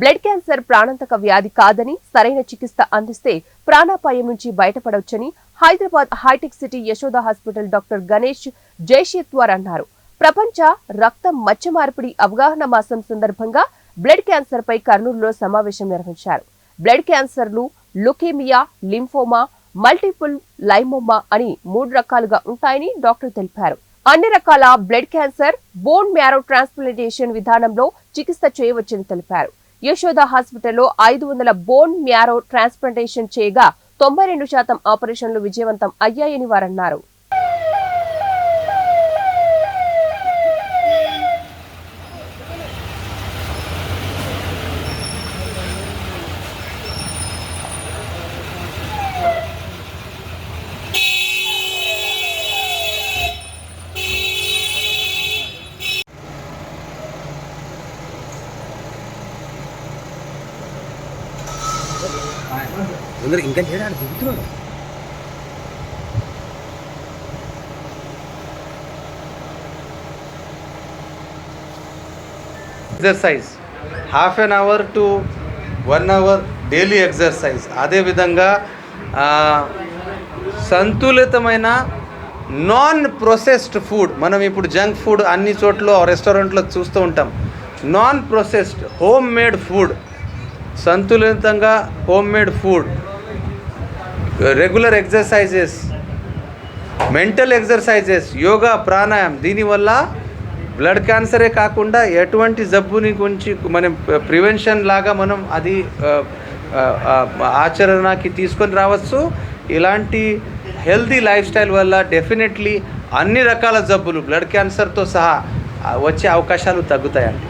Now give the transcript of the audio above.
Blood cancer ప్రాణాంతక వ్యాధి కాదని సరైన చికిత్స అందిస్తే ప్రాణాపాయం నుంచి బయటపడవచ్చని Hyderabad hitech city Yashoda hospital doctor Ganesh Jaishetwar అన్నారు. ప్రపంచ రక్త మచ్చ మార్పిడి అవగాహన మాసం సందర్భంగా బ్లడ్ క్యాన్సర్ పై కర్నూలులో సమావేశం నిర్వహించారు. బ్లడ్ క్యాన్సర్లు లుకేమియా లింఫోమా మల్టిపుల్ లైమోమా అని మూడు రకాలుగా ఉంటాయని డాక్టర్ తెలిపారు. అన్ని రకాల blood cancer bone marrow transplantation విధానంలో చికిత్స చేయవచ్చని తెలిపారు. యశోద హాస్పిటల్లో ఐదు వందల బోన్ మ్యారో ట్రాన్స్ప్లాంటేషన్ చేయగా తొంభై రెండు శాతం ఆపరేషన్లు విజయవంతం అయ్యాయని వారన్నారు. అందరూ ఇంకా చేయడానికి దిగుతున్నారు exercise half an hour to one hour daily exercise అదేవిధంగా సంతులితమైన నాన్ ప్రొసెస్డ్ ఫుడ్ మనం ఇప్పుడు జంక్ ఫుడ్ అన్ని చోట్ల రెస్టారెంట్లో చూస్తూ ఉంటాం. Non processed home made food సంతులితంగా home made food regular exercises mental exercises yoga pranayama. దీనివల్ల బ్లడ్ క్యాన్సరే కాకుండా ఎటువంటి జబ్బుని గురించి మనం ప్రివెన్షన్ లాగా మనం అది ఆచరణకి తీసుకొని రావచ్చు. ఇలాంటి హెల్తీ లైఫ్ స్టైల్ వల్ల డెఫినెట్లీ అన్ని రకాల జబ్బులు బ్లడ్ క్యాన్సర్తో సహా వచ్చే అవకాశాలు తగ్గుతాయండి.